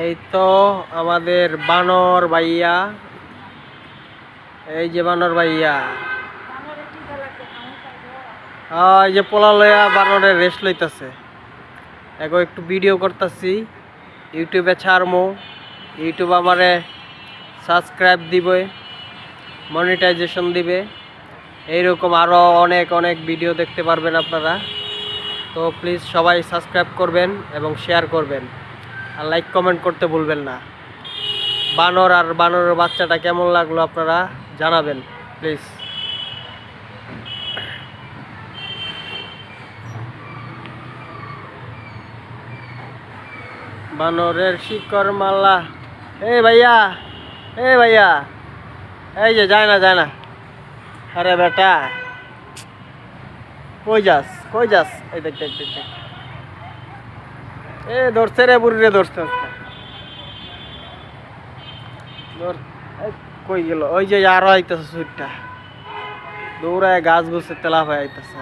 এই তো আমাদের বানর ভাইয়া। এই যে বানর ভাইয়া। হ্যাঁ, এই যে পোলা লইয়া বানরের রেস্ট লইতাছে। এগো একটু ভিডিও করতেছি। ইউটিউবে ছাড়মো। ইউটিউব আমারে সাবস্ক্রাইব দিবে মনিটাইজেশন দিবে। এইরকম আরও অনেক অনেক ভিডিও দেখতে পারবেন আপনারা। তো প্লিজ সবাই সাবস্ক্রাইব করবেন এবং শেয়ার করবেন। আর লাইক কমেন্ট করতে ভুলবেন না। বানর আর বানরের বাচ্চাটা কেমন লাগল আপনারা জানাবেন প্লিজ বানরের শিকড় মাল্লা এই ভাইয়া এই ভাইয়া। এই যে, যায় না যায় না। আরে বেটা, কই যাস কই যাস? এই দেখ দেখ দেখ। এ ধরছে রে বুড়ি রে ধরছে ধর কই গেল? ওই যে আরও আইতেছে সুইটটা। দৌড়ায় গাছ গুছে তেলা হয়ে আইতেছে।